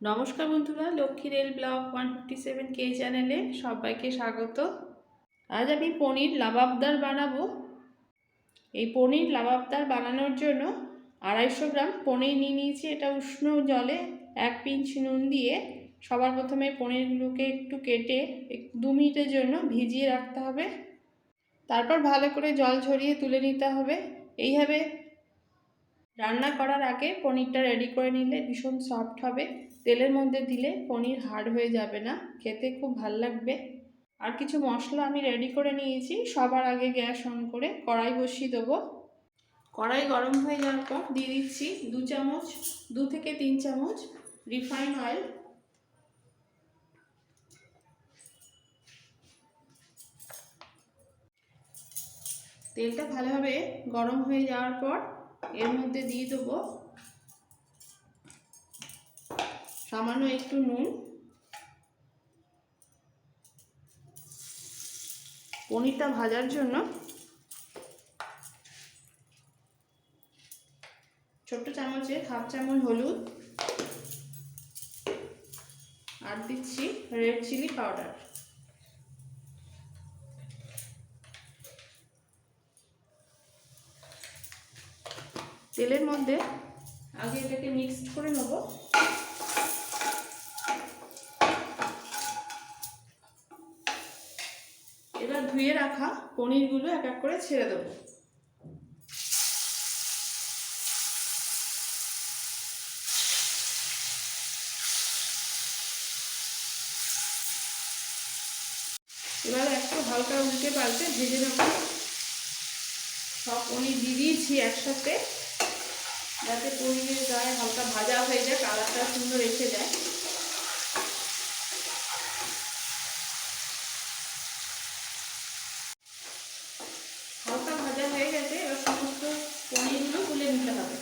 নমস্কার বন্ধুরা, Lakshmi rail blog one fifty seven কে চ্যানেলে সবাইকে স্বাগত। আজ আমি পনির লাবাবদার বানাবো। এই পনির লাবাবদার বানানোর জন্য আড়াইশো গ্রাম পনির নিয়ে নিয়েছি। এটা উষ্ণ জলে এক পিঞ্চ নুন দিয়ে সবার প্রথমে পনিরগুলোকে একটু কেটে দু মিনিটের জন্য ভিজিয়ে রাখতে হবে। তারপর ভালো করে জল ঝরিয়ে তুলে নিতে হবে। এইভাবে রান্না করার আগে পনিরটা রেডি করে নিলে ভীষণ সফট হবে। তেলের মধ্যে দিলে পনির হার্ড হয়ে যাবে না, খেতে খুব ভালো লাগবে। আর কিছু মশলা আমি রেডি করে নিয়েছি, সবার আগে গ্যাস অন করে কড়াই বসিয়ে দেবো। কড়াই গরম হয়ে যাওয়ার পর দিয়ে দিচ্ছি দু চামচ, দু থেকে তিন চামচ রিফাইন অয়েল তেলটা ভালোভাবে গরম হয়ে যাওয়ার পর এর মধ্যে দিয়ে দেবো সামান্য একটু নুন। পনিরটা ভাজার জন্য ছোট্ট চামচে হাফ চামচ হলুদ আর দিচ্ছি রেড চিলি পাউডার। তেলের মধ্যে আগে এটাকে মিক্সড করে নেব এবার ধুয়ে রাখা পনিরগুলো এক এক করে ছেড়ে দেবো। এবার একটু হালকা উল্টে পাল্টে ভেজে নেব সব পনির দিয়ে দিয়েছি একসাথে। যাতে পনিরের গায়ে হালকা ভাজা হয়ে যায়, কালারটা সুন্দর রেখে যায় হালকা ভাজা হয়ে গেছে এবার সমস্ত পনিরগুলো তুলে নিতে হবে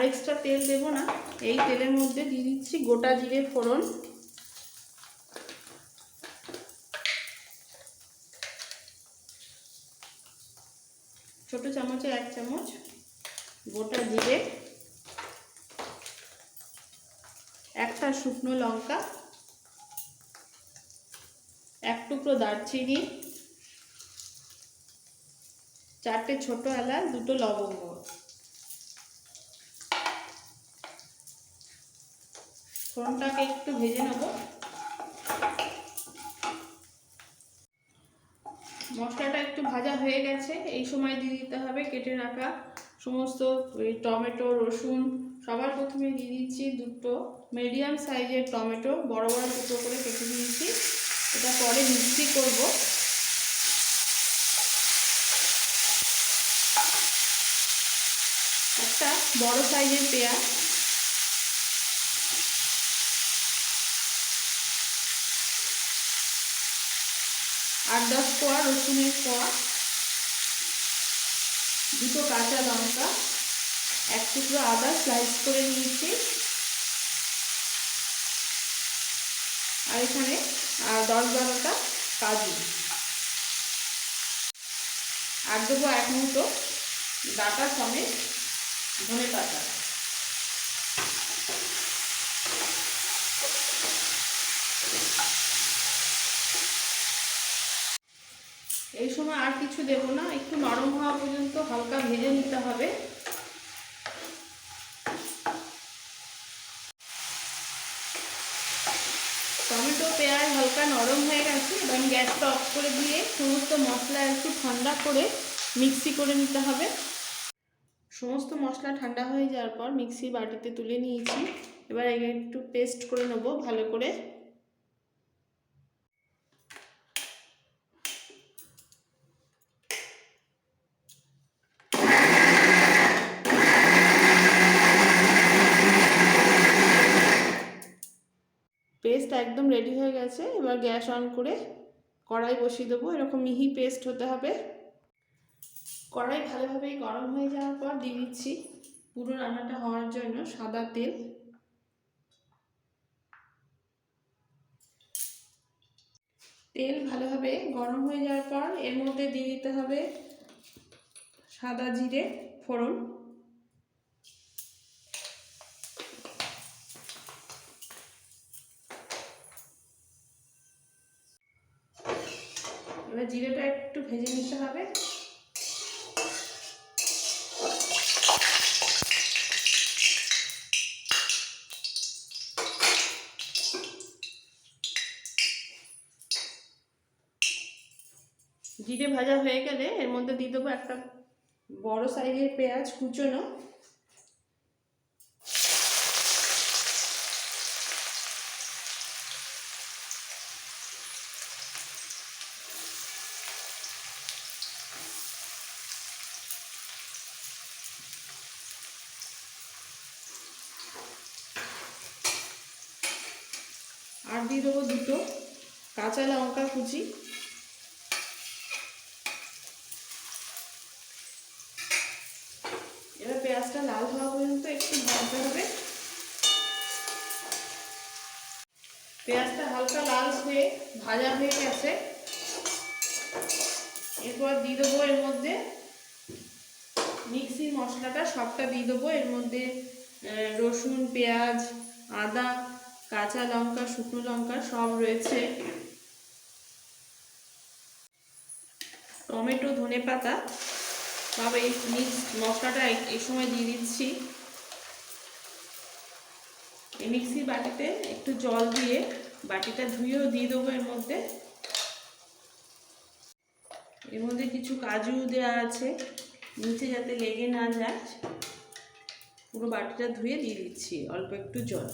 আর এক্সট্রা তেল দেবো না। এই তেলের মধ্যে দিয়ে দিচ্ছি গোটা জিরে ফোড়ন। ছোট চামচে এক চামচ গোটা জিরে। একটা শুকনো লঙ্কা। এক টুকরো দারচিনি। চারটে ছোট এলাচ, দুটো লবঙ্গ। ফোড়নটাকে একটু ভেজে নেব। মশলাটা একটু ভাজা হয়ে গেছে। এই সময় দিয়ে দিতে হবে কেটে রাখা সমস্ত টমেটো, রসুন, সবার প্রথমে দিয়ে দিচ্ছি দুটো মিডিয়াম সাইজের টমেটো, বড় বড় টুকরো করে কেটে দিয়েছি এটা পরে মিক্সি করব। একটা বড় সাইজের পেঁয়াজ আট দশ কোয়া রসুনের কোয়া দুটো কাঁচা লঙ্কা, এক টুকরো আদা স্লাইস করে নিয়েছি। আর এখানে দশ বারোটা কাজু। আর দেবো এক মুঠো ডাটা সমেত ধনে পাতা এই সময় আর কিছু দেব না। একটু নরম হওয়া পর্যন্ত হালকা ভেজে নিতে হবে। টমেটো, পেঁয়াজ হালকা নরম হয়ে গেছে। এবং গ্যাসটা অফ করে দিয়ে সমস্ত মশলা একটু ঠান্ডা করে মিক্সি করে নিতে হবে। সমস্ত মশলা ঠান্ডা হয়ে যাওয়ার পর মিক্সি বাটিতে তুলে নিয়েছি। এবার একে একটু পেস্ট করে নেব ভালো করে পেস্ট একদম রেডি হয়ে গেছে। এবার গ্যাস অন করে কড়াই বসিয়ে দেবো। এরকম মিহি পেস্ট হতে হবে। কড়াই ভালোভাবেই গরম হয়ে যাওয়ার পর দিয়ে দিচ্ছি পুরো রান্নাটা হওয়ার জন্য সাদা তেল। তেল ভালোভাবে গরম হয়ে যাওয়ার পর এর মধ্যে দিয়ে দিতে হবে সাদা জিরে ফোড়ন। এবার জিরেটা একটু ভেজে নিতে হবে। জিরে ভাজা হয়ে গেলে এর মধ্যে দিয়ে দেবো একটা বড় সাইজের পেঁয়াজ কুচোনো। আর দিয়ে দেবো দুটো কাঁচা লঙ্কা কুচি। এবার পেঁয়াজটা লাল হওয়া পর্যন্ত একটু ভাজতে হবে। পেঁয়াজটা হালকা লাল হয়ে, ভাজা হয়ে গেছে। এরপর দিয়ে দেবো এর মধ্যে মিক্সির মশলাটা, সবটা দিয়ে দেবো। এর মধ্যে রসুন, পেঁয়াজ, আদা কাঁচা লঙ্কা, শুকনো লঙ্কা সব রয়েছে। টমেটো, ধনে পাতা। সব এই মিক্স মশলাটা এই- সময় দিয়ে দিচ্ছি। এই মিক্সির বাটিতে একটু জল দিয়ে বাটিটা ধুয়েও দিয়ে দেবো এর মধ্যে। এর মধ্যে কিছু কাজু দেওয়া আছে, নিচে যাতে লেগে না যায়। পুরো বাটিটা ধুয়ে দিয়ে দিচ্ছি, অল্প একটু জল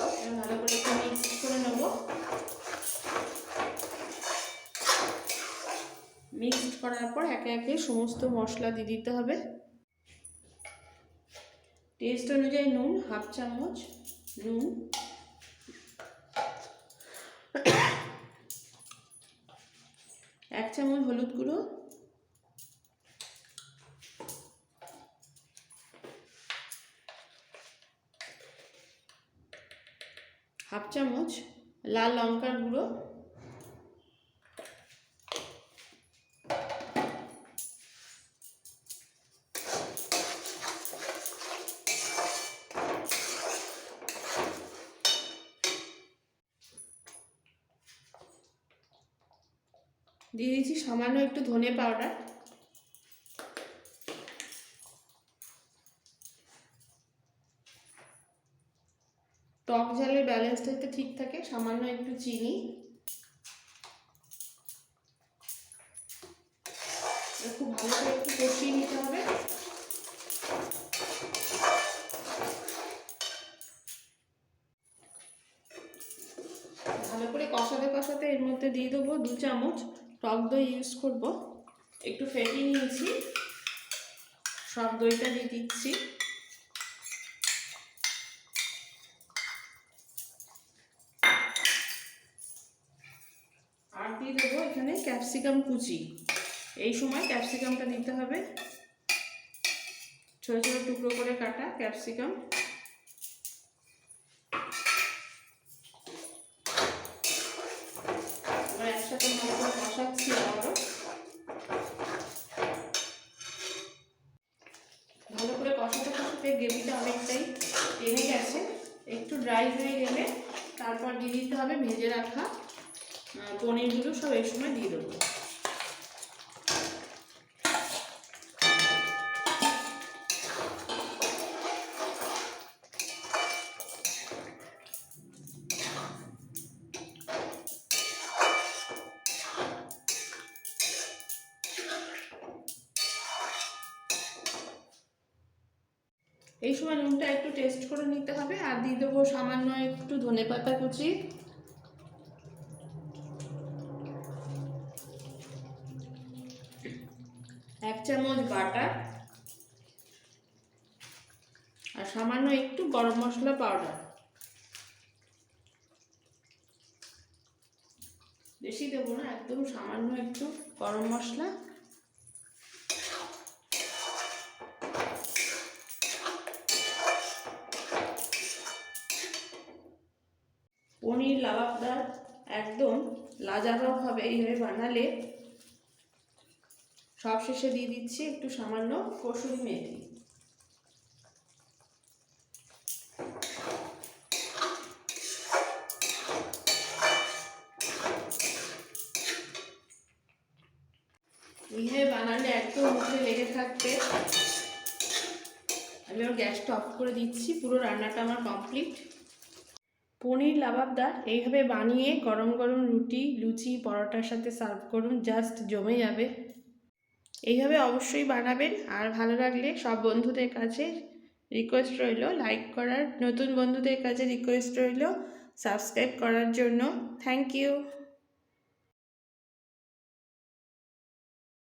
এবার ভালো করে একটু মিক্স করে নেব মিক্সড করার পর একে সমস্ত মশলা দিয়ে দিতে হবে। টেস্ট অনুযায়ী নুন, হাফ চামচ নুন। এক চামচ হলুদ গুঁড়ো। হাফ চামচ লাল লঙ্কার গুঁড়ো। দিয়ে দিচ্ছি সামান্য একটু ধনে পাউডার। টক ঝালের ব্যালেন্সটা যাতে ঠিক থাকে, সামান্য একটু চিনি। খুব ভালো করে একটু কষিয়ে নিতে হবে। ভালো করে কষাতে কষাতে এর মধ্যে দিয়ে দেবো দু চামচ। টক দই ইউজ করব। একটু ফেটিয়ে নিয়েছি। সব দইটা দিয়ে দিচ্ছি। আর দিয়ে দেবো এখানে ক্যাপসিকাম কুচি। এই সময় ক্যাপসিকামটা দিতে হবে। ছোটো ছোটো টুকরো করে কাটা ক্যাপসিকাম এবার একসাথে ভালো করে কষাচ্ছি আবারও ভালো করে কষাতে কষাতে গ্রেভিটা অনেকটাই টেনে গেছে। একটু ড্রাই হয়ে গেলে তারপর দিয়ে দিতে হবে ভেজে রাখা পনিরগুলো সব এই সময় দিয়ে দেবো। এই সময় নুনটা একটু টেস্ট করে নিতে হবে। আর দিয়ে দেবো সামান্য একটু ধনে পাতা কুচি। এক চামচ বাটার। আর সামান্য একটু গরম মশলা পাউডার বেশি দেবো না, একদম সামান্য একটু গরম মশলা। পনির লাবাবদার একদম লাজাবাব হবে এইভাবে বানালে সব শেষে দিয়ে দিচ্ছি একটু সামান্য কসুরি মেথি। এইভাবে বানালে একদম মুখে লেগে থাকবে। আমি ওর গ্যাসটা অফ করে দিচ্ছি, পুরো রান্নাটা আমার কমপ্লিট। পনির লাবাবদার এইভাবে বানিয়ে গরম গরম রুটি, লুচি, পরোটার সাথে সার্ভ করুন, জাস্ট জমে যাবে। এইভাবে অবশ্যই বানাবেন। আর ভালো লাগলে সব বন্ধুদের কাছে রিকোয়েস্ট রইল লাইক করার। নতুন বন্ধুদের কাছে রিকোয়েস্ট রইল সাবস্ক্রাইব করার জন্য। Thank you